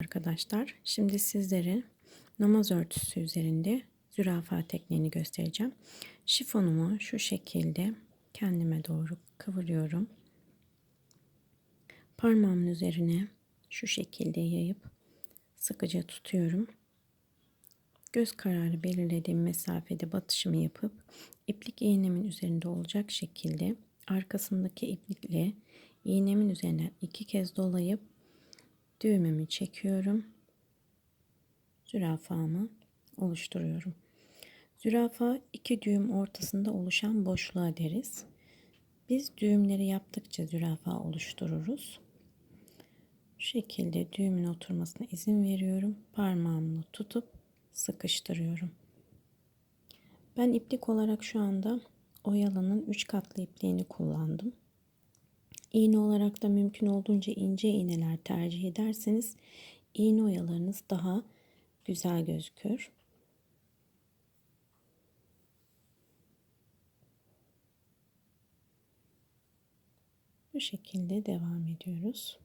Arkadaşlar şimdi sizlere namaz örtüsü üzerinde zürafa tekniğini göstereceğim. Şifonumu şu şekilde kendime doğru kıvırıyorum. Parmağımın üzerine şu şekilde yayıp sıkıca tutuyorum. Göz kararı belirlediğim mesafede batışımı yapıp iplik iğnemin üzerinde olacak şekilde arkasındaki iplikle iğnemin üzerine iki kez dolayıp düğümümü çekiyorum. Zürafamı oluşturuyorum. Zürafa iki düğüm ortasında oluşan boşluğa deriz. Biz düğümleri yaptıkça zürafa oluştururuz. Şu şekilde düğümün oturmasına izin veriyorum. Parmağımla tutup sıkıştırıyorum. Ben iplik olarak şu anda oyalanın 3 katlı ipliğini kullandım. İğne olarak da mümkün olduğunca ince iğneler tercih ederseniz iğne oyalarınız daha güzel gözükür. Bu şekilde devam ediyoruz.